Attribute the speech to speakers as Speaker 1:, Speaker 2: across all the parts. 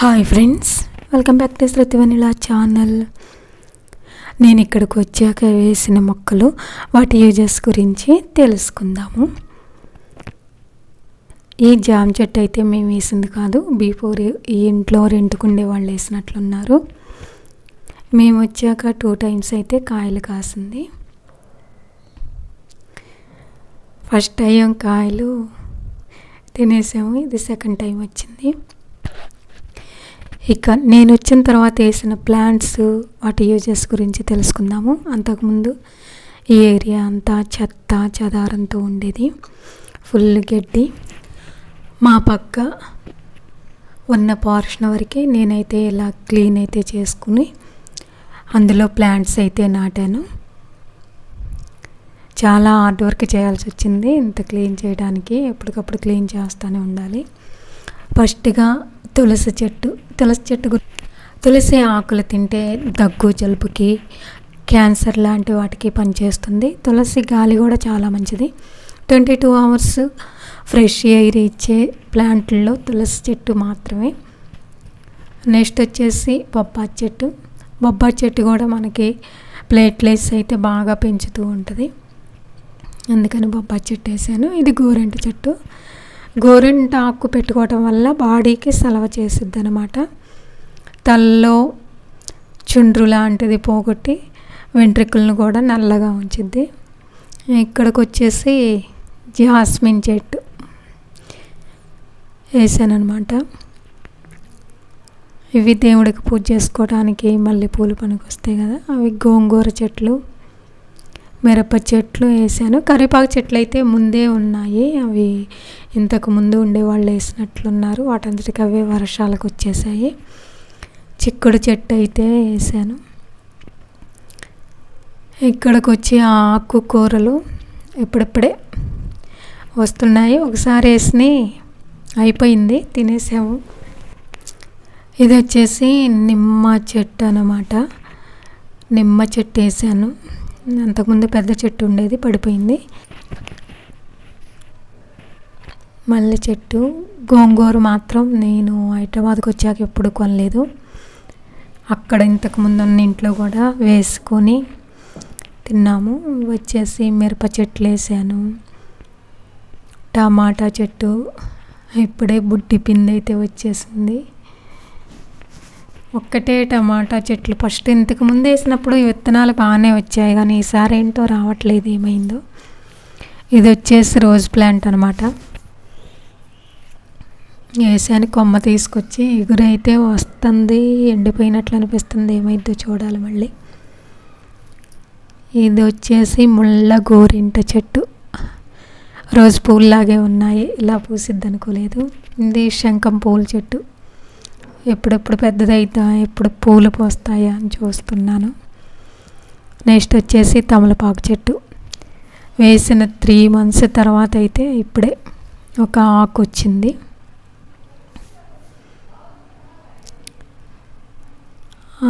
Speaker 1: Hi friends welcome back to Shruti channel నేను ఇక్కడికి వచ్చాక వేసిన మొక్కలు వాటి యూజెస్ గురించి తెలుసుకుందాము. ఈ జామ చెట్టు అయితే మేము వేసింది కాదు బిఫోర్ ఈ ఇంట్లో రెంటుకుండే వాళ్ళు వేసినట్లున్నారు. మేము వచ్చాక టూ టైమ్స్ అయితే కాయలు కాసింది. ఫస్ట్ టైం కాయలు తినేసాము ఇది సెకండ్ టైం వచ్చింది. ఇక నేను వచ్చిన తర్వాత వేసిన ప్లాంట్స్ వాటి యూజెస్ గురించి తెలుసుకుందాము. అంతకుముందు ఈ ఏరియా అంతా చెత్త చెదారంతో ఉండేది. ఫుల్ గడ్డి. మా పక్క ఉన్న పోర్షన్ వరకే నేనైతే ఇలా క్లీన్ అయితే చేసుకుని అందులో ప్లాంట్స్ అయితే నాటాను. చాలా హార్డ్ వర్క్ చేయాల్సి వచ్చింది ఇంత క్లీన్ చేయడానికి. ఎప్పటికప్పుడు క్లీన్ చేస్తూనే ఉండాలి. ఫస్ట్గా తులసి చెట్టు తులసి చెట్టు తులసి ఆకులు తింటే దగ్గు జలుబుకి క్యాన్సర్ లాంటి వాటికి పనిచేస్తుంది. తులసి గాలి కూడా చాలా మంచిది. Twenty two hours fresh air ఇచ్చే ప్లాంట్లో తులసి చెట్టు మాత్రమే. నెక్స్ట్ వచ్చేసి బొబ్బాయి చెట్టు. బొబ్బాయి చెట్టు కూడా మనకి ప్లేట్లెట్స్ అయితే బాగా పెంచుతూ ఉంటుంది. అందుకని బొబ్బాయి చెట్టు వేసాను. ఇది గోరెంట చెట్టు. గోరింటాకు ఆకు పెట్టుకోవటం వల్ల బాడీకి సలవ చేసిద్ది అనమాట తలలో చుండ్రు లాంటిది పోగొట్టి వెంట్రుకలను కూడా నల్లగా ఉంచిద్ది. ఇక్కడికి వచ్చేసి జాస్మిన్ చెట్టు వేసాను అనమాట ఇవి దేవుడికి పూజ చేసుకోవడానికి మల్లెపూలు పనికొస్తాయి పనికి వస్తాయి కదా అవి గోంగూర చెట్లు. మిరప చెట్లు వేసాను. కరివేపాకు చెట్లు అయితే ముందే ఉన్నాయి. అవి ఇంతకు ముందు ఉండేవాళ్ళు వేసినట్లున్నారు. వాటంతటికి అవే వర్షాలకు వచ్చేసాయి. చిక్కుడు చెట్టు అయితే వేసాను. ఇక్కడికి వచ్చి ఆకుకూరలు ఇప్పుడిప్పుడే వస్తున్నాయి. ఒకసారి వేసి అయిపోయింది. తినేసాము. ఇది వచ్చేసి నిమ్మ చెట్టు అనమాట నిమ్మ చెట్టు వేసాను. అంతకుముందు పెద్ద చెట్టు ఉండేది పడిపోయింది. మల్లె చెట్టు గోంగూర మాత్రం నేను హైదరాబాద్కి వచ్చాక ఎప్పుడు కొనలేదు. అక్కడ ఇంతకుముందు ఉన్న ఇంట్లో కూడా వేసుకొని తిన్నాము. వచ్చేసి మిరప చెట్లు వేసాను. టమాటా చెట్టు ఇప్పుడే బుడ్డి పిండి అయితే వచ్చేసింది. ఒక్కటే టమాటా చెట్లు. ఫస్ట్ ఇంతకు ముందు వేసినప్పుడు విత్తనాలు బాగానే వచ్చాయి కానీ ఈసారి ఏంటో రావట్లేదు ఏమైందో. ఇది వచ్చేసి రోజ్ ప్లాంట్ అనమాట వేసాను కొమ్మ తీసుకొచ్చి ఎగురైతే వస్తుంది ఎండిపోయినట్లు అనిపిస్తుంది ఏమైందో చూడాలి మళ్ళీ. ఇది వచ్చేసి ముళ్ళ గోరింట చెట్టు. రోజ్ పూల్లాగే ఉన్నాయి ఇలా పూసిద్ది అనుకోలేదు ఇది శంఖం పూల చెట్టు. ఎప్పుడెప్పుడు పెద్దదైతా ఎప్పుడు పూలు పోస్తాయా అని చూస్తున్నాను. నెక్స్ట్ వచ్చేసి తమలపాకు చెట్టు. వేసిన త్రీ మంత్స్ తర్వాత అయితే ఇప్పుడే ఒక ఆకు వచ్చింది.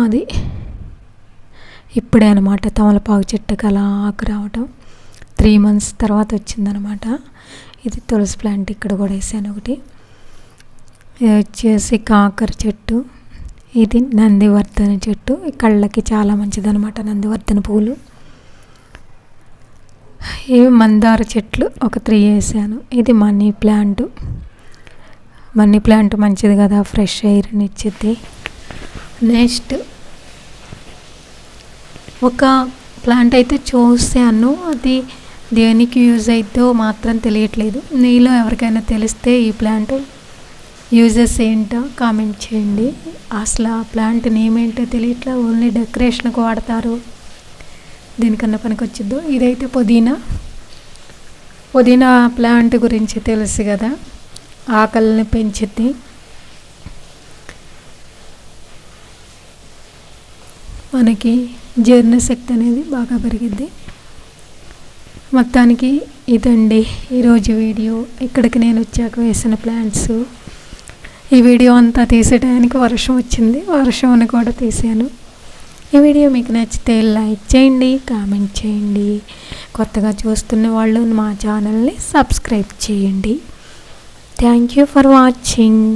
Speaker 1: అది ఇప్పుడే అనమాట తమలపాకు చెట్టుకి అలా ఆకు రావటం. త్రీ మంత్స్ తర్వాత వచ్చిందనమాట ఇది తులసి ప్లాంట్ ఇక్కడ కూడా వేసాను ఒకటి. ఇది వచ్చేసి కాకర చెట్టు ఇది నందివర్ధన చెట్టు. కళ్ళకి చాలా మంచిదనమాట నందివర్ధన పూలు. ఇవి మందార చెట్లు ఒక త్రీ వేసాను. ఇది మనీ ప్లాంట్. మనీ ప్లాంట్ మంచిది కదా ఫ్రెష్ ఎయిర్ని ఇచ్చింది నెక్స్ట్ ఒక ప్లాంట్ అయితే చూసాను అది దేనికి యూజ్ అవుతుందో మాత్రం తెలియట్లేదు. నీలో ఎవరికైనా తెలిస్తే ఈ ప్లాంట్ యూజెస్ ఏంటో కామెంట్ చేయండి. అసలు ఆ ప్లాంట్ నేమ్ ఏంటో తెలియట్లా? ఓన్లీ డెకరేషన్కి వాడతారు. దీనికన్నా పనికి వచ్చిద్దో ఇదైతే పుదీనా. పుదీనా ప్లాంట్ గురించి తెలుసు కదా? ఆకలిని పెంచుద్ది. మనకి జీర్ణశక్తి అనేది బాగా పెరిగిద్ది. మొత్తానికి ఇదండి. ఈరోజు వీడియో. ఇక్కడికి నేను వచ్చాక వేసిన ప్లాంట్స్. ఈ వీడియో అంతా తీసేయడానికి వర్షం వచ్చింది. వర్షంని కూడా తీసాను. ఈ వీడియో మీకు నచ్చితే లైక్ చేయండి కామెంట్ చేయండి. కొత్తగా చూస్తున్న వాళ్ళు మా ఛానల్ని సబ్స్క్రైబ్ చేయండి. Thank you for watching.